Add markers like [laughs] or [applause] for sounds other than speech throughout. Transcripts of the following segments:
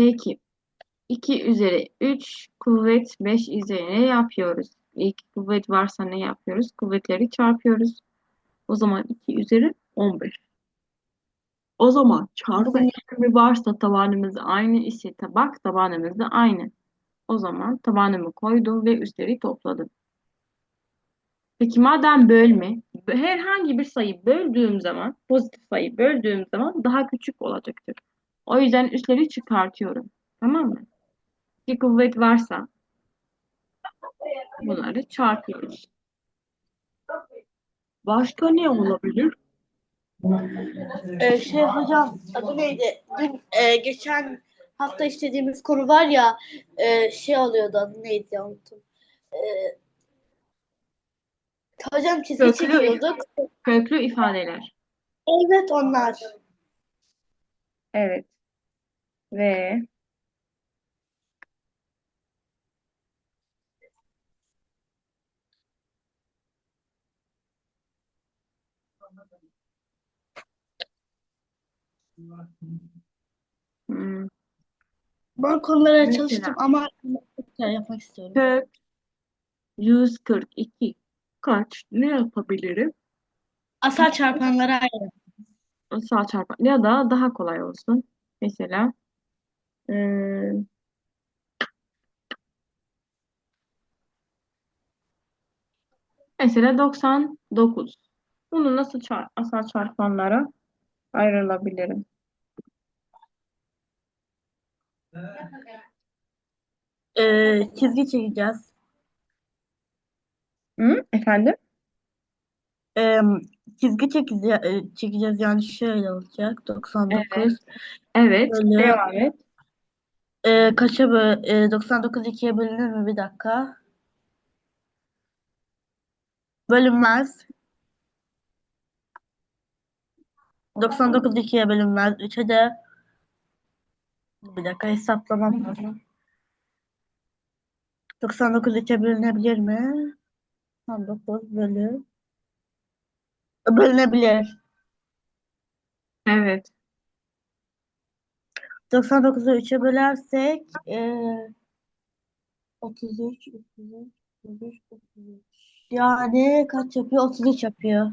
Peki. 2 üzeri 3 kuvvet 5 üzeri ne yapıyoruz? İlk kuvvet varsa ne yapıyoruz? Kuvvetleri çarpıyoruz. O zaman 2 üzeri 15. O zaman çarpı işlemi varsa tabanımız aynı ise tabak tabanımız da aynı. O zaman tabanımı koydum ve üstleri topladım. Peki madem bölme, herhangi bir sayı böldüğüm zaman, pozitif sayı böldüğüm zaman daha küçük olacaktır. O yüzden üstleri çıkartıyorum. Tamam mı? Bir kuvvet varsa bunları çarpıyoruz. Başka ne olabilir? Ee, şey hocam adı neydi? Dün e, geçen hafta işlediğimiz konu var ya e, şey oluyordu adı neydi ya unuttum. E, hocam çizgi Köklü. çekiyorduk. Köklü ifadeler. Evet onlar. Evet. Ve hmm, Ben konulara Mesela. çalıştım ama tekrar yapmak istiyorum. kök 142 kaç? Ne yapabilirim? Asal çarpanlara ayrı. Sağ çarpan ya da daha kolay olsun. Mesela eee, mesela 99. Bunu nasıl çar asal çarpanlara ayrılabilirim? Ee, çizgi çekeceğiz. Hı? Efendim? Ee, çizgi çekeceğiz, çekeceğiz yani şöyle olacak. 99. Evet. Böyle. Devam et. Ee, kaça böl e, 99 ikiye bölünür mü? Bir dakika. Bölünmez. 99 ikiye bölünmez. 3'e de bir dakika hesaplamam lazım. 99 3'e bölünebilir mi? 99 bölü bölünebilir. Evet. 99'u 3'e bölersek e, 33 33 33 33 yani kaç yapıyor? 33 yapıyor.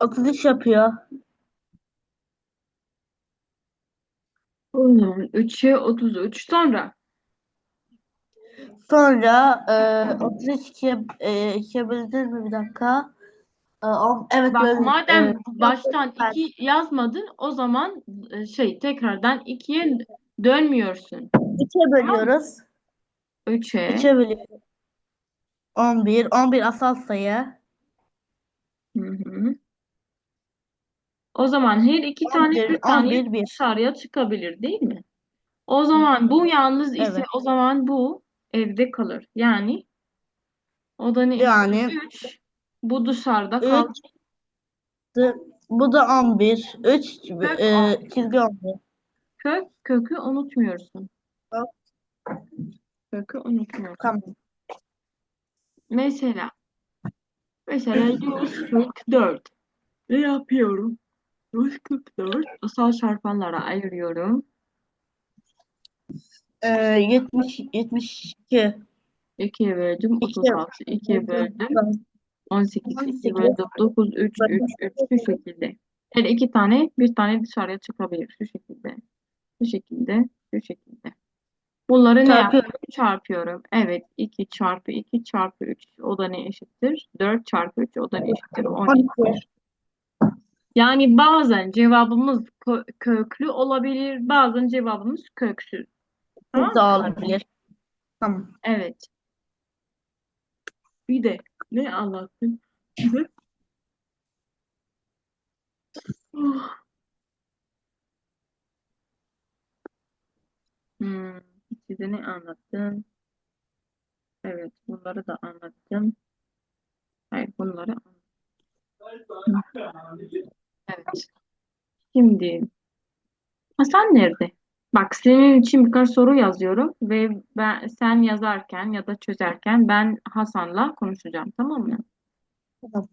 Otuz üç yapıyor. O zaman 3'e 33 sonra. Sonra e, 33 ikiye, e, ikiye mü? Bir dakika. E, on- evet Bak bölün- madem e, baştan ben- 2 yazmadın o zaman e, şey tekrardan 2'ye dönmüyorsun. üçe bölüyoruz. 3'e 3'e bölüyoruz. 11. 11 asal sayı. Hı hı. O zaman her iki tane 11, bir tane 11, 1. dışarıya çıkabilir değil mi? O zaman bu yalnız ise Evet. o zaman bu evde kalır. Yani o da ne? Yani 3. Bu dışarıda kaldı. 3 bu da 11. 3 Kök e, çizgi 11. Kök, kökü unutmuyorsun. Tamam. Kökü unutmuyorsun. Tamam. Mesela mesela 144. Ne yapıyorum? 144 asal çarpanlara ayırıyorum. E, 70 72. 2'ye böldüm İki. 36. 2'ye böldüm 18. 2'ye 18. böldüm 9. 3, 3, 3 şu şekilde. Her iki tane bir tane dışarıya çıkabilir. Şu şekilde. Şu şekilde. Şu şekilde. Bunları ne yapıyorum? Çarpıyorum. Evet. 2 çarpı 2 çarpı 3 o da ne eşittir? 4 çarpı 3 o da ne eşittir? 12. 12. Yani bazen cevabımız kö- köklü olabilir, bazen cevabımız köksüz. Tamam Bu mı? da olabilir. Tamam. Evet. Bir de ne anlattın bize? Oh. Hmm, size ne anlattım? Evet, bunları da anlattım. Hayır, bunları anlattım. Evet. Şimdi Hasan nerede? Bak senin için birkaç soru yazıyorum ve ben sen yazarken ya da çözerken ben Hasan'la konuşacağım tamam mı? Tamam.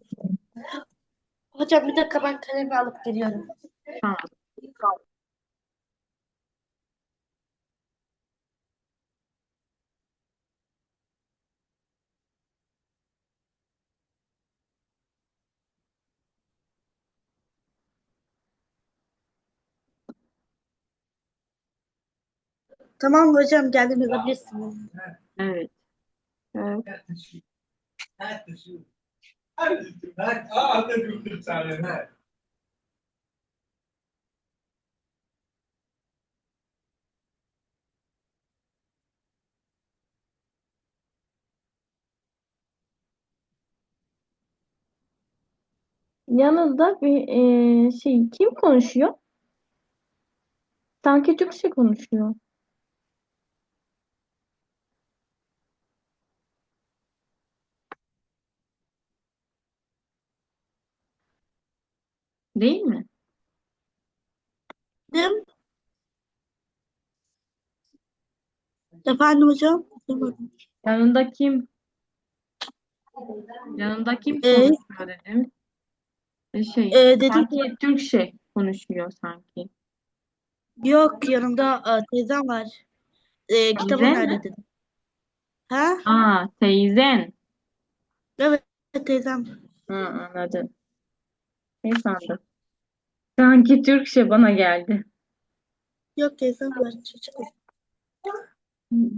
Hocam bir dakika ben kalemi alıp geliyorum. Tamam. Tamam hocam geldim yazabilirsiniz. Evet. Evet. Yanında bir e, şey kim konuşuyor? Sanki Türkçe konuşuyor. Değil mi? Geldim. Efendim hocam? Yanında kim? Yanında kim Ee, konuşuyor dedim. E, şey, e, dedim sanki Türkçe konuşuyor sanki. yok yanımda e, teyzem var. E, kitabı nerede dedim. Ha? Aa, teyzen. Evet teyzem. Hı, anladım. Ne sandın? Sanki Türkçe bana geldi. Yok teyzem var. Çocuk. Hı.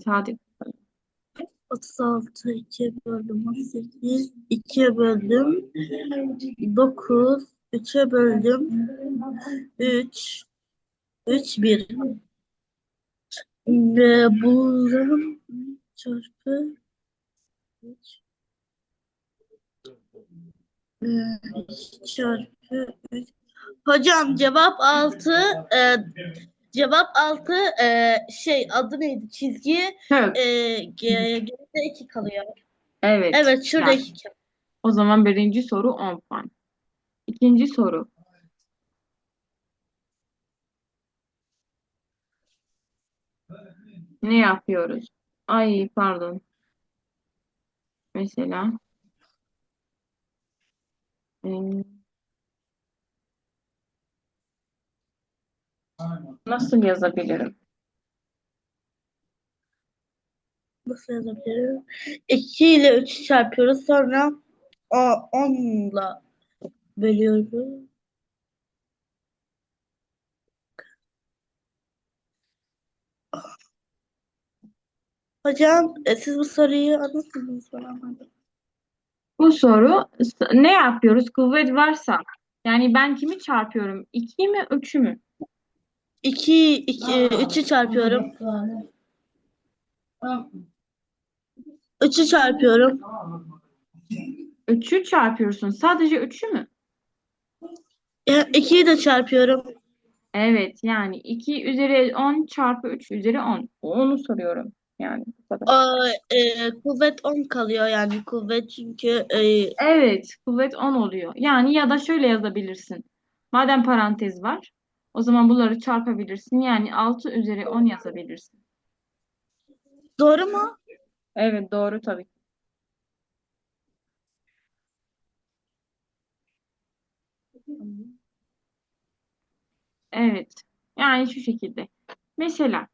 Evet, hadi. 36 2 böldüm 18 2'ye böldüm 9 3'e böldüm 3 3 1 ve buradan çarpı 3 çarpı 3 Hocam cevap 6 cevap 6 şey adı neydi çizgi Kök. e, ge- geride 2 kalıyor. Evet. Evet şurada Yani 2 o zaman birinci soru 10 puan. İkinci soru. Ne yapıyoruz? Ay pardon. Mesela e, nasıl yazabilirim? Nasıl yazabilirim? 2 ile 3'ü çarpıyoruz. Sonra o 10 ile bölüyoruz. Hocam e, siz bu soruyu anlatmadınız bana anladım. Bu soru ne yapıyoruz? Kuvvet varsa yani ben kimi çarpıyorum? 2 mi 3'ü mü? 2 2 3'ü çarpıyorum. 3'ü çarpıyorum. 3'ü çarpıyorsun. Sadece 3'ü mü? 2'yi de çarpıyorum. Evet yani 2 üzeri 10 çarpı 3 üzeri 10. Onu soruyorum. Yani bu kadar. O, e, kuvvet 10 kalıyor yani kuvvet çünkü e, Evet, kuvvet 10 oluyor. Yani ya da şöyle yazabilirsin. Madem parantez var, o zaman bunları çarpabilirsin. Yani 6 üzeri 10 yazabilirsin. doğru mu? Evet, doğru tabii. Evet. Yani şu şekilde. Mesela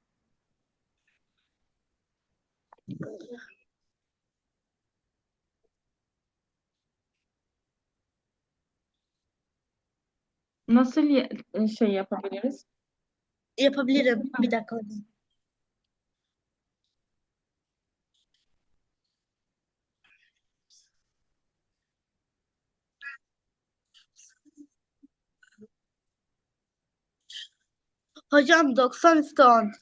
nasıl ya- şey yapabiliriz? Yapabilirim. Bir dakika. hocam. Hocam 90 üstü 10.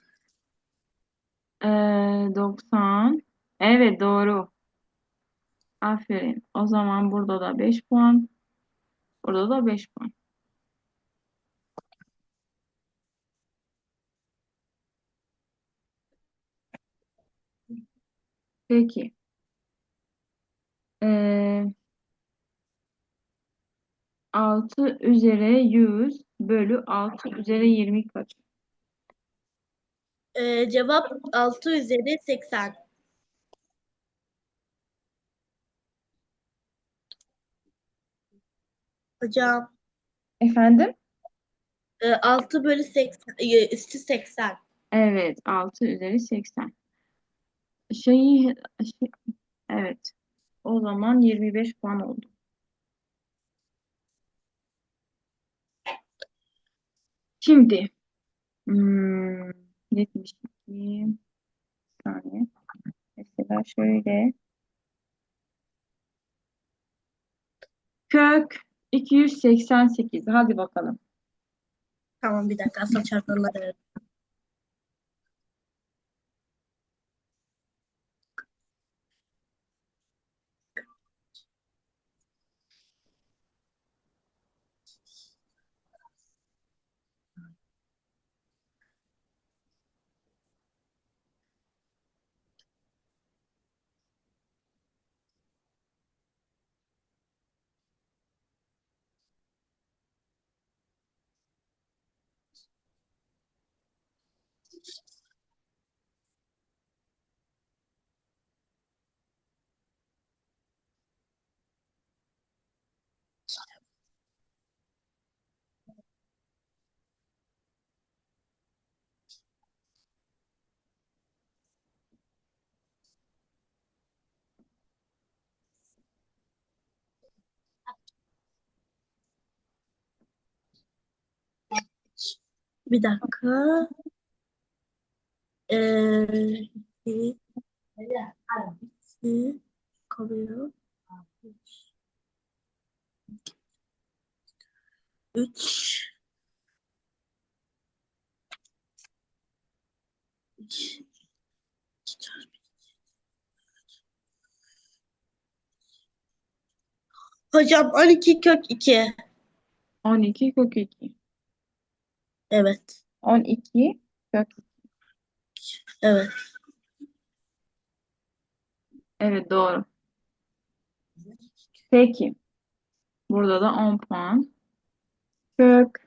Ee, 90. Evet, doğru. Aferin. O zaman burada da 5 puan. Burada da 5 puan. Peki. Ee, 6 üzeri 100 bölü 6 üzeri 20 kaç? Ee, cevap 6 üzeri 80. Hocam Efendim? e, 6 bölü 80 e, üstü 80. Evet, 6 üzeri 80. Şeyi, şey, evet. O zaman 25 puan oldu. Şimdi hmm, 72 saniye. Mesela şöyle kök 288. Hadi bakalım. Tamam bir dakika asal çarpanları. Bir dakika. Ee, kalıyor. Üç. Üç. Hocam 12 kök 2. 12 kök 2. Evet. 12 kök Evet. Evet doğru. Peki. Burada da 10 puan. Kök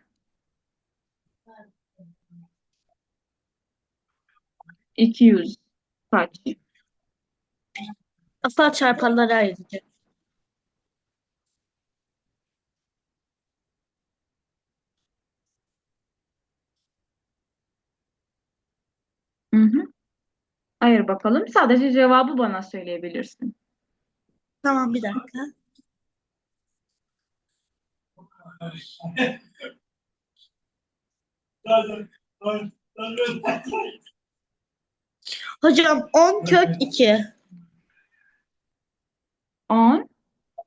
200 kaç? Asal çarpanları ayıracak. Hı hı. Hayır bakalım. Sadece cevabı bana söyleyebilirsin. Tamam bir dakika. Hocam 10 kök 2. 10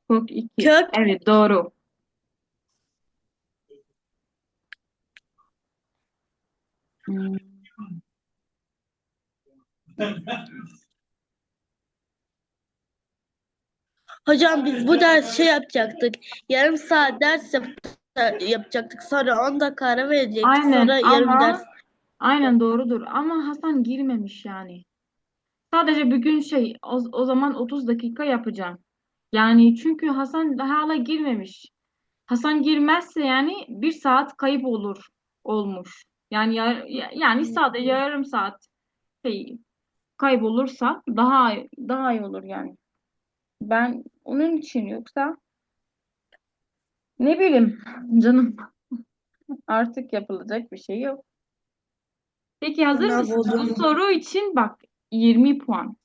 kök 2. Kök Evet doğru. [laughs] [laughs] Hmm, Hocam biz bu ders şey yapacaktık. Yarım saat ders yap yapacaktık. Sonra 10 dakika ara verecektik. Aynen Sonra yarım ama ders. aynen doğrudur. Ama Hasan girmemiş yani. Sadece bugün şey o, o zaman 30 dakika yapacağım. Yani çünkü Hasan hala girmemiş. Hasan girmezse yani bir saat kayıp olur olmuş. Yani ya- ya- yani sadece yarım saat şey kaybolursa daha daha iyi olur yani. Ben onun için yoksa ne bileyim canım artık yapılacak bir şey yok. Peki hazır mısın? Bu soru için bak 20 puan.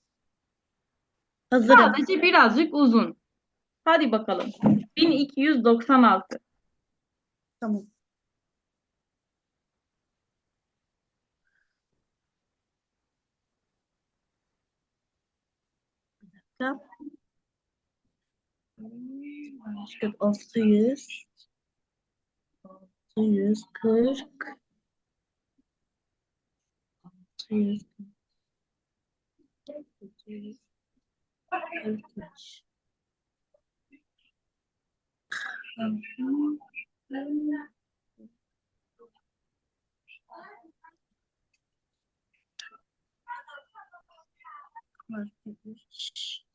Hazırım. Sadece birazcık uzun. Hadi bakalım. 1296. Tamam. Tamam. Başka 600 640 640 43 43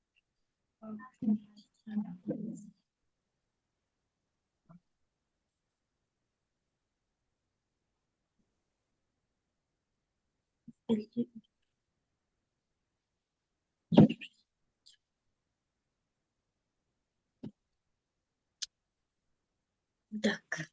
Так.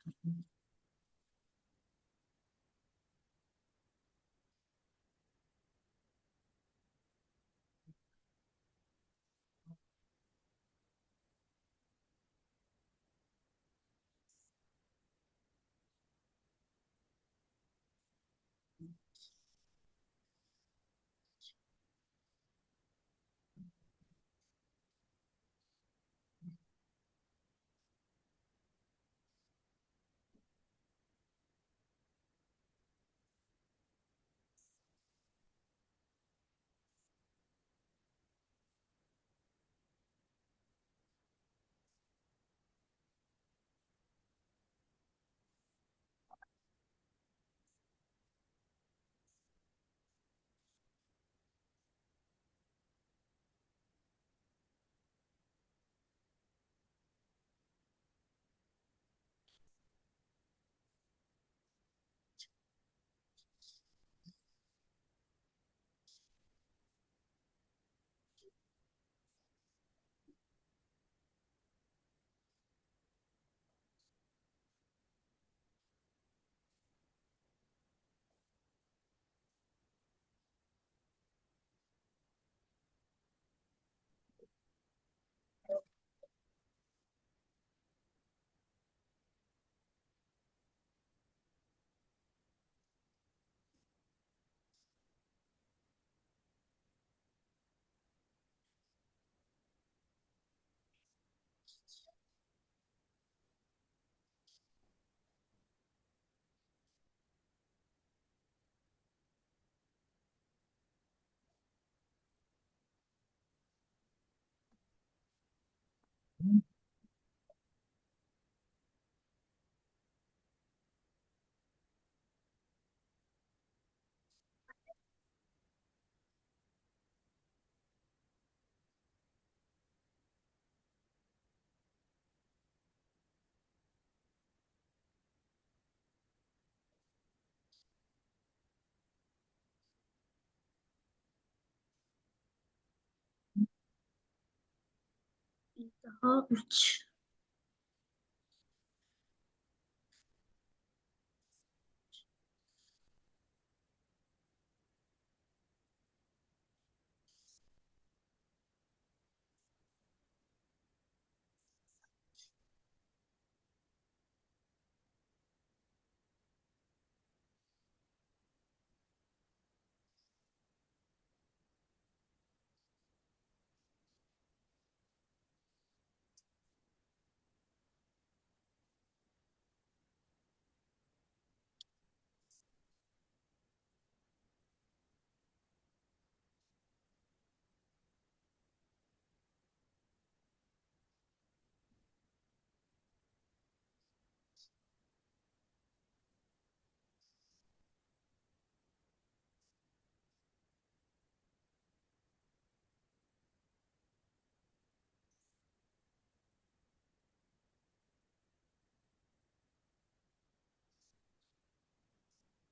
Daha üç.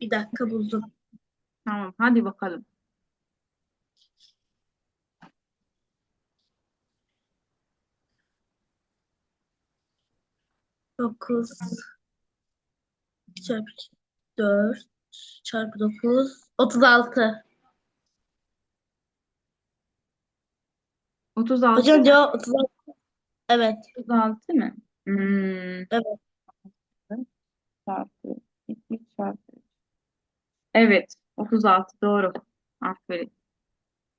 Bir dakika buldum. Tamam hadi bakalım. Dokuz çarpı dört çarpı dokuz otuz altı. 36 Hocam cevap otuz altı. Evet. 36 mı? Hmm. Evet. Çarpı 2 çarpı 3. Evet 36 doğru. Aferin.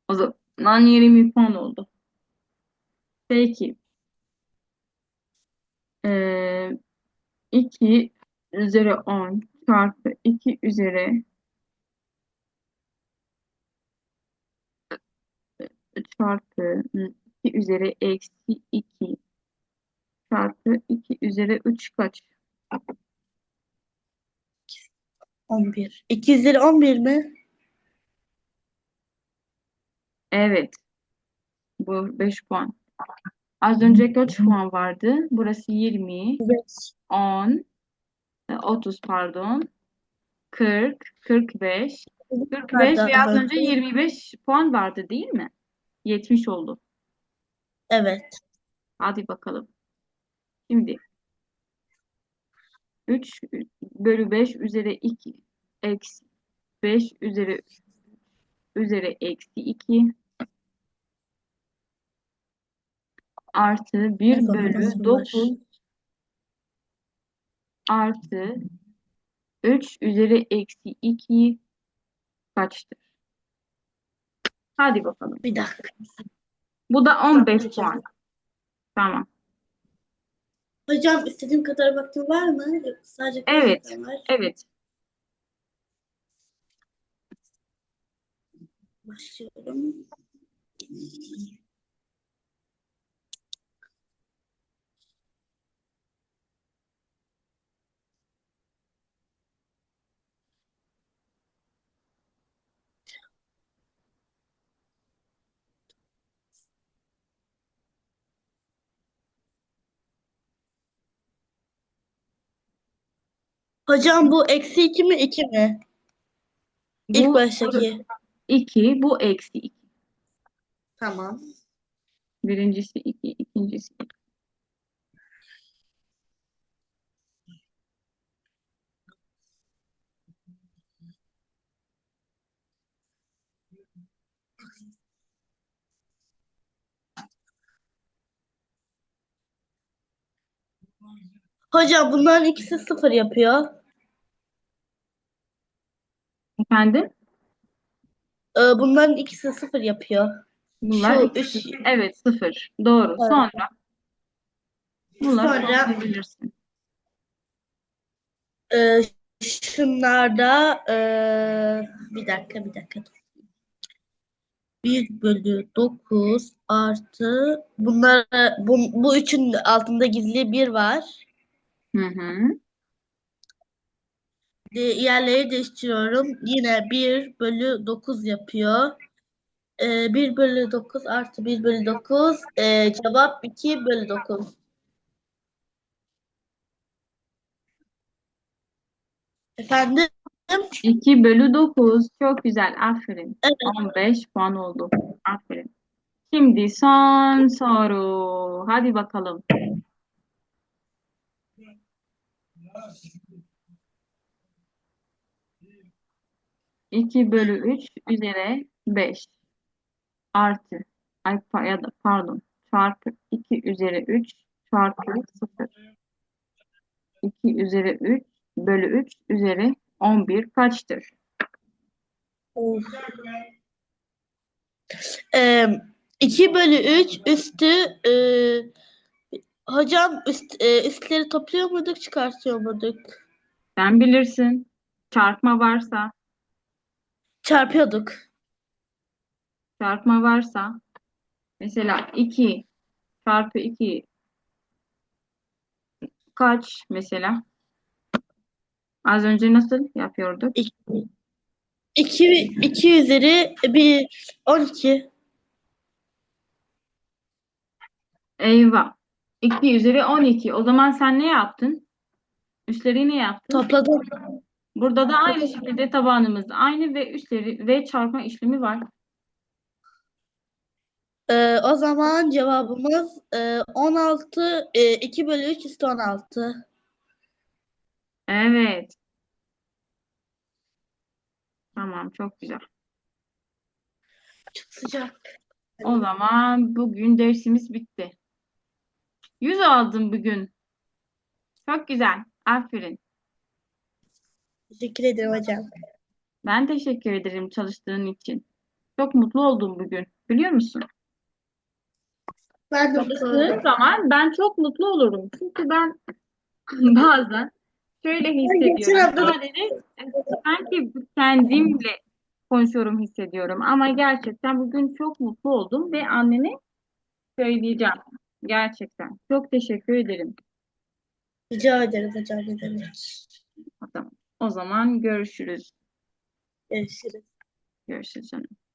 O zaman 20 puan oldu. Peki. Ee, 2 üzeri 10 çarpı 2 üzeri çarpı 2 üzeri eksi 2 çarpı 2 üzeri 3 kaç? On bir. İki üzeri on bir mi? Evet. Bu 5 puan. Az önce kaç puan vardı? Burası 20, 10, e, 30 pardon. 40, 45. 45 ve az önce 25 puan vardı değil mi? 70 oldu. Evet. Hadi bakalım. Şimdi 3 bölü 5 üzeri 2 eksi 5 üzeri üzeri eksi 2 artı 1 Ne bölü zamanımız var? 9 artı 3 üzeri eksi 2 kaçtır? Hadi bakalım. Bir dakika. Bu da 15 Bakacağım. puan. Tamam. Hocam istediğim kadar vaktim var mı? Yoksa sadece Evet. dakikam var? Evet. Başlıyorum. Hocam bu eksi 2 mi 2 mi? İlk Bu baştaki. 2, bu eksi 2. Tamam. Birincisi 2, ikincisi 2. Hocam bunların ikisi 0 yapıyor. Efendim? Ee, bunların ikisi 0 yapıyor. Bunlar Şu ikisi. üç- Evet, 0. Doğru. Evet. Sonra bunları Sonra- toplayabilirsin. Ee, şunlar da ee, bir dakika bir dakika. 1 bölü 9 artı bunlar bu, bu üçün altında gizli 1 var. Hı hı. De, yerleri değiştiriyorum. Yine 1 bölü 9 yapıyor. Ee, 1 bölü 9 artı 1 bölü 9. Ee, cevap 2 bölü 9. Efendim? 2 bölü 9. Çok güzel. Aferin. Evet. 15 puan oldu. Aferin. Şimdi son soru. Hadi bakalım. İki bölü 3 üzeri 5 artı ay ya da pardon çarpı 2 üzeri 3 çarpı 0 2 üzeri 3 bölü 3 üzeri 11 kaçtır? Of. Ee, 2 bölü 3 üstü e, hocam üst, e, üstleri topluyor muyduk çıkartıyor muyduk? Sen bilirsin. Çarpma varsa, Çarpıyorduk. çarpma varsa mesela 2 çarpı 2 kaç mesela? Az önce nasıl yapıyorduk? 2 2 üzeri 1 12 Eyvah. 2 üzeri 12. O zaman sen ne yaptın? Üstleri ne yaptın? topladım. Burada da aynı şekilde tabanımız aynı ve üstleri ve çarpma işlemi var. Ee, o zaman cevabımız e, 16 e, 2 bölü 3 üstü 16. Evet. Tamam, çok güzel. Çok sıcak. O zaman bugün dersimiz bitti. 100 aldım bugün. Çok güzel. Aferin. Teşekkür ederim hocam. Ben teşekkür ederim çalıştığın için. Çok mutlu oldum bugün. Biliyor musun? Ben de Çalıştığın zaman ben çok mutlu olurum. Çünkü ben [laughs] bazen şöyle hissediyorum. Sadece sanki kendimle konuşuyorum hissediyorum. Ama gerçekten bugün çok mutlu oldum ve annene söyleyeceğim. Gerçekten. Çok teşekkür ederim. rica ederim hocam ne demek. O zaman, o zaman görüşürüz. Görüşürüz. Görüşürüz canım.